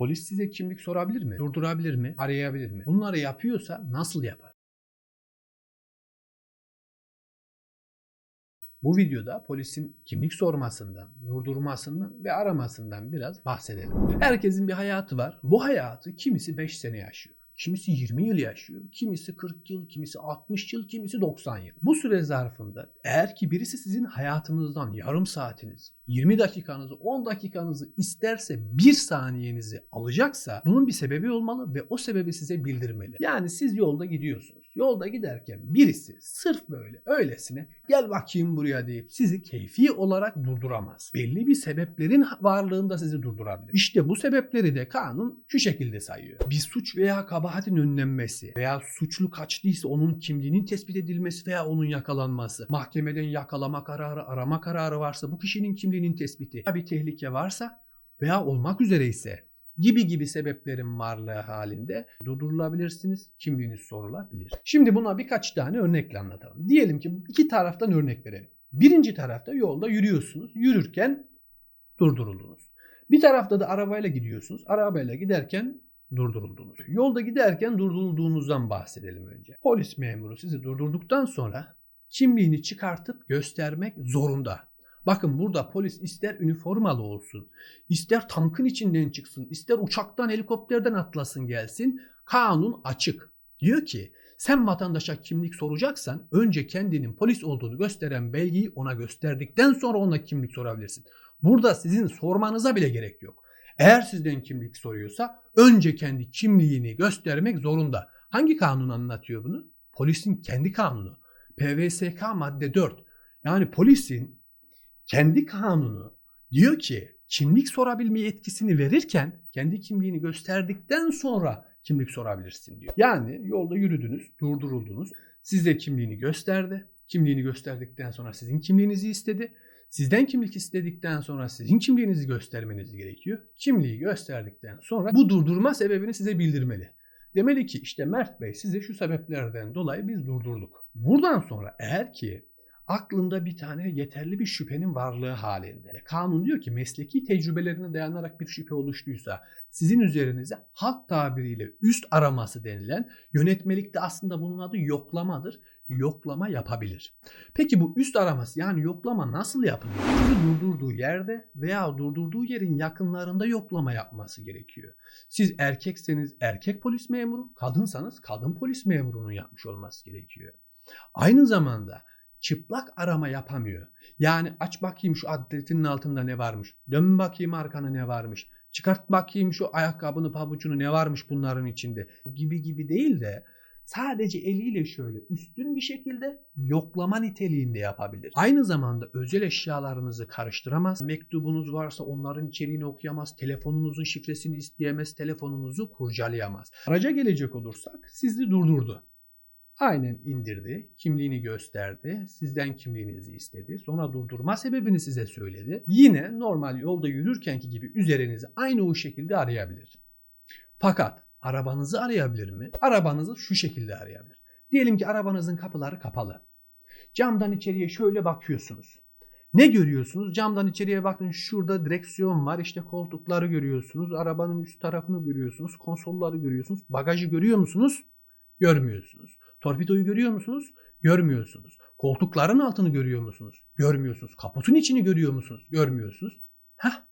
Polis size kimlik sorabilir mi? Durdurabilir mi? Arayabilir mi? Bunları yapıyorsa nasıl yapar? Bu videoda polisin kimlik sormasından, durdurmasından ve aramasından biraz bahsedelim. Herkesin bir hayatı var. Bu hayatı kimisi 5 sene yaşıyor. Kimisi 20 yıl yaşıyor, kimisi 40 yıl, kimisi 60 yıl, kimisi 90 yıl. Bu süre zarfında eğer ki birisi sizin hayatınızdan yarım saatinizi, 20 dakikanızı, 10 dakikanızı isterse 1 saniyenizi alacaksa bunun bir sebebi olmalı ve o sebebi size bildirmeli. Yani siz yolda gidiyorsunuz. Yolda giderken birisi sırf böyle öylesine gel bakayım buraya deyip sizi keyfi olarak durduramaz. Belli bir sebeplerin varlığında sizi durdurabilir. İşte bu sebepleri de kanun şu şekilde sayıyor. Bir suç veya kabahatin önlenmesi veya suçlu kaçtıysa onun kimliğinin tespit edilmesi veya onun yakalanması. Mahkemeden yakalama kararı, arama kararı varsa bu kişinin kimliğinin tespiti. Bir tehlike varsa veya olmak üzere ise gibi gibi sebeplerin varlığı halinde durdurulabilirsiniz, kimliğiniz sorulabilir. Şimdi buna birkaç tane örnekle anlatalım. Diyelim ki iki taraftan örnek verelim. Birinci tarafta yolda yürüyorsunuz. Yürürken durduruldunuz. Bir tarafta da arabayla gidiyorsunuz. Arabayla giderken durduruldunuz. Yolda giderken durdurulduğunuzdan bahsedelim önce. Polis memuru sizi durdurduktan sonra kimliğini çıkartıp göstermek zorunda. Bakın burada polis ister üniformalı olsun, ister tankın içinden çıksın, ister uçaktan helikopterden atlasın gelsin. Kanun açık. Diyor ki sen vatandaşa kimlik soracaksan önce kendinin polis olduğunu gösteren belgeyi ona gösterdikten sonra ona kimlik sorabilirsin. Burada sizin sormanıza bile gerek yok. Eğer sizden kimlik soruyorsa önce kendi kimliğini göstermek zorunda. Hangi kanun anlatıyor bunu? Polisin kendi kanunu. PVSK madde 4. Yani polisin kendi kanunu diyor ki kimlik sorabilme yetkisini verirken kendi kimliğini gösterdikten sonra kimlik sorabilirsin diyor. Yani yolda yürüdünüz, durduruldunuz. Size kimliğini gösterdi. Kimliğini gösterdikten sonra sizin kimliğinizi istedi. Sizden kimlik istedikten sonra sizin kimliğinizi göstermeniz gerekiyor. Kimliği gösterdikten sonra bu durdurma sebebini size bildirmeli. Demeli ki işte Mert Bey size şu sebeplerden dolayı biz durdurduk. Buradan sonra eğer ki aklında bir tane yeterli bir şüphenin varlığı halinde. Kanun diyor ki mesleki tecrübelerine dayanarak bir şüphe oluştuysa sizin üzerinize halk tabiriyle üst araması denilen yönetmelikte aslında bunun adı yoklamadır. Yoklama yapabilir. Peki bu üst araması yani yoklama nasıl yapılıyor? Sizi durdurduğu yerde veya durdurduğu yerin yakınlarında yoklama yapması gerekiyor. Siz erkekseniz erkek polis memuru, kadınsanız kadın polis memurunun yapmış olması gerekiyor. Aynı zamanda çıplak arama yapamıyor. Yani aç bakayım şu atletinin altında ne varmış. Dön bakayım arkana ne varmış. Çıkart bakayım şu ayakkabını pabucunu ne varmış bunların içinde. Gibi gibi değil de sadece eliyle şöyle üstün bir şekilde yoklama niteliğinde yapabilir. Aynı zamanda özel eşyalarınızı karıştıramaz. Mektubunuz varsa onların içeriğini okuyamaz. Telefonunuzun şifresini isteyemez. Telefonunuzu kurcalayamaz. Araca gelecek olursak sizi durdurdu. Aynen indirdi, kimliğini gösterdi, sizden kimliğinizi istedi. Sonra durdurma sebebini size söyledi. Yine normal yolda yürürkenki gibi üzerinizi aynı o şekilde arayabilir. Fakat arabanızı arayabilir mi? Arabanızı şu şekilde arayabilir. Diyelim ki arabanızın kapıları kapalı. Camdan içeriye şöyle bakıyorsunuz. Ne görüyorsunuz? Camdan içeriye bakın şurada direksiyon var. İşte koltukları görüyorsunuz. Arabanın üst tarafını görüyorsunuz. Konsolları görüyorsunuz. Bagajı görüyor musunuz? Görmüyorsunuz. Torpidoyu görüyor musunuz? Görmüyorsunuz. Koltukların altını görüyor musunuz? Görmüyorsunuz. Kaputun içini görüyor musunuz? Görmüyorsunuz. Heh,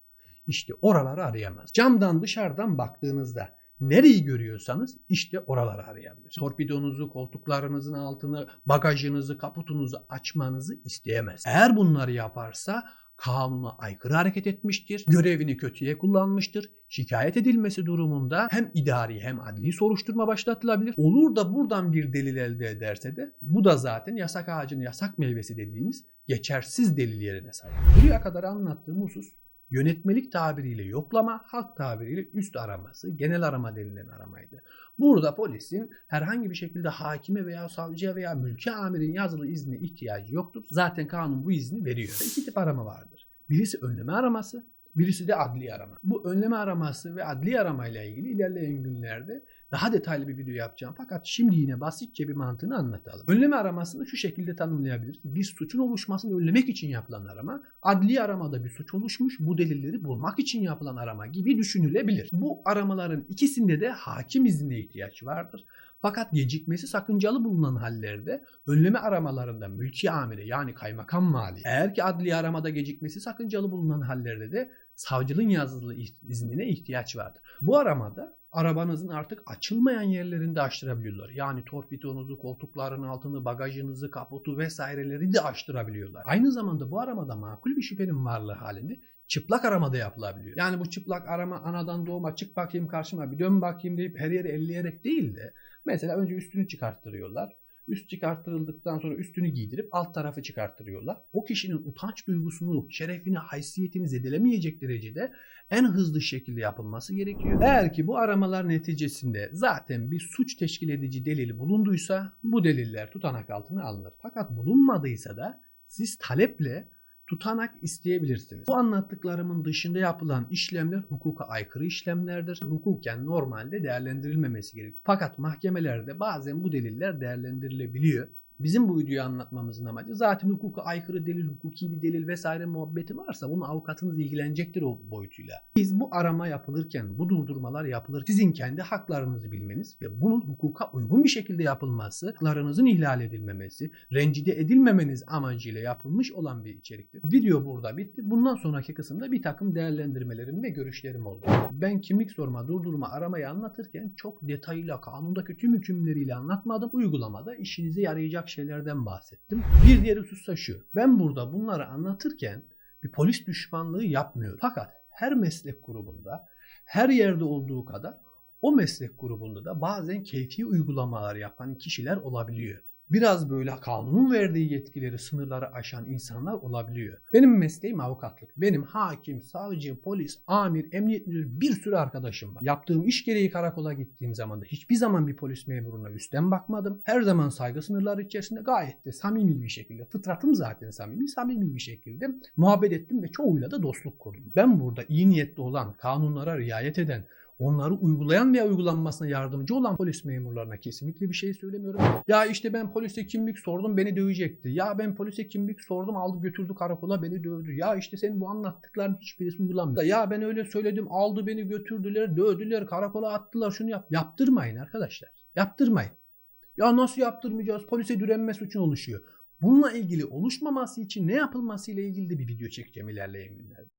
işte oraları arayamaz. Camdan dışarıdan baktığınızda nereyi görüyorsanız işte oraları arayabilir. Torpidonuzu, koltuklarınızın altını, bagajınızı, kaputunuzu açmanızı isteyemez. Eğer bunları yaparsa kanuna aykırı hareket etmiştir, görevini kötüye kullanmıştır. Şikayet edilmesi durumunda hem idari hem adli soruşturma başlatılabilir. Olur da buradan bir delil elde ederse de bu da zaten yasak ağacının yasak meyvesi dediğimiz geçersiz delil yerine sahip. Buraya kadar anlattığım husus yönetmelik tabiriyle yoklama, halk tabiriyle üst araması, genel arama denilen aramaydı. Burada polisin herhangi bir şekilde hakime veya savcıya veya mülki amirin yazılı iznine ihtiyacı yoktur. Zaten kanun bu izni veriyor. İki tip arama vardır. Birisi önleme araması, Birisi de adli arama. Bu önleme araması ve adli aramayla ilgili ilerleyen günlerde daha detaylı bir video yapacağım. Fakat şimdi yine basitçe bir mantığını anlatalım. Önleme aramasını şu şekilde tanımlayabiliriz. Bir suçun oluşmasını önlemek için yapılan arama, adli aramada bir suç oluşmuş, bu delilleri bulmak için yapılan arama gibi düşünülebilir. Bu aramaların ikisinde de hakim iznine ihtiyaç vardır. Fakat gecikmesi sakıncalı bulunan hallerde önleme aramalarında mülki amire yani kaymakam mali eğer ki adli aramada gecikmesi sakıncalı bulunan hallerde de savcılığın yazılı iznine ihtiyaç vardır. Bu aramada arabanızın artık açılmayan yerlerini de açtırabiliyorlar. Yani torpidonuzu, koltukların altını, bagajınızı, kaputu vesaireleri de açtırabiliyorlar. Aynı zamanda bu aramada makul bir şüphenin varlığı halinde çıplak aramada yapılabiliyor. Yani bu çıplak arama anadan doğma çık bakayım karşıma bir dön bakayım deyip her yeri elleyerek değil de mesela önce üstünü çıkarttırıyorlar. Üst çıkarttırıldıktan sonra üstünü giydirip alt tarafı çıkarttırıyorlar. O kişinin utanç duygusunu, şerefini, haysiyetini zedelemeyecek derecede en hızlı şekilde yapılması gerekiyor. Eğer ki bu aramalar neticesinde zaten bir suç teşkil edici delil bulunduysa bu deliller tutanak altına alınır. Fakat bulunmadıysa da siz taleple tutanak isteyebilirsiniz. Bu anlattıklarımın dışında yapılan işlemler hukuka aykırı işlemlerdir. Hukuken normalde değerlendirilmemesi gerekiyor. Fakat mahkemelerde bazen bu deliller değerlendirilebiliyor. Bizim bu videoyu anlatmamızın amacı zaten hukuka aykırı delil, hukuki bir delil vesaire muhabbeti varsa bunun avukatınız ilgilenecektir o boyutuyla. Biz bu arama yapılırken, bu durdurmalar yapılır, sizin kendi haklarınızı bilmeniz ve bunun hukuka uygun bir şekilde yapılması, haklarınızın ihlal edilmemesi, rencide edilmemeniz amacıyla yapılmış olan bir içeriktir. Video burada bitti. Bundan sonraki kısımda bir takım değerlendirmelerim ve görüşlerim oldu. Ben kimlik sorma, durdurma, aramayı anlatırken çok detayıyla, kanundaki tüm hükümleriyle anlatmadım. Uygulamada işinize yarayacak şeylerden bahsettim. Bir diğer husus da şu. Ben burada bunları anlatırken bir polis düşmanlığı yapmıyorum. Fakat her meslek grubunda, her yerde olduğu kadar o meslek grubunda da bazen keyfi uygulamalar yapan kişiler olabiliyor. Biraz böyle kanunun verdiği yetkileri, sınırları aşan insanlar olabiliyor. Benim mesleğim avukatlık. Benim hakim, savcı, polis, amir, emniyet müdürü bir sürü arkadaşım var. Yaptığım iş gereği karakola gittiğim zaman da hiçbir zaman bir polis memuruna üstten bakmadım. Her zaman saygı sınırları içerisinde gayet de samimi bir şekilde, fıtratım zaten samimi, samimi bir şekilde muhabbet ettim ve çoğuyla da dostluk kurdum. Ben burada iyi niyetli olan, kanunlara riayet eden, onları uygulayan veya uygulanmasına yardımcı olan polis memurlarına kesinlikle bir şey söylemiyorum. Ya işte ben polise kimlik sordum beni dövecekti. Ya ben polise kimlik sordum aldı götürdü karakola beni dövdü. Ya işte senin bu anlattıkların hiçbirisi uygulanmıyor. Ya ben öyle söyledim aldı beni götürdüler dövdüler karakola attılar şunu yap. Yaptırmayın arkadaşlar. Yaptırmayın. Ya nasıl yaptırmayacağız? Polise direnme suçun oluşuyor. Bununla ilgili oluşmaması için ne yapılması ile ilgili de bir video çekeceğim ilerleyen günlerde.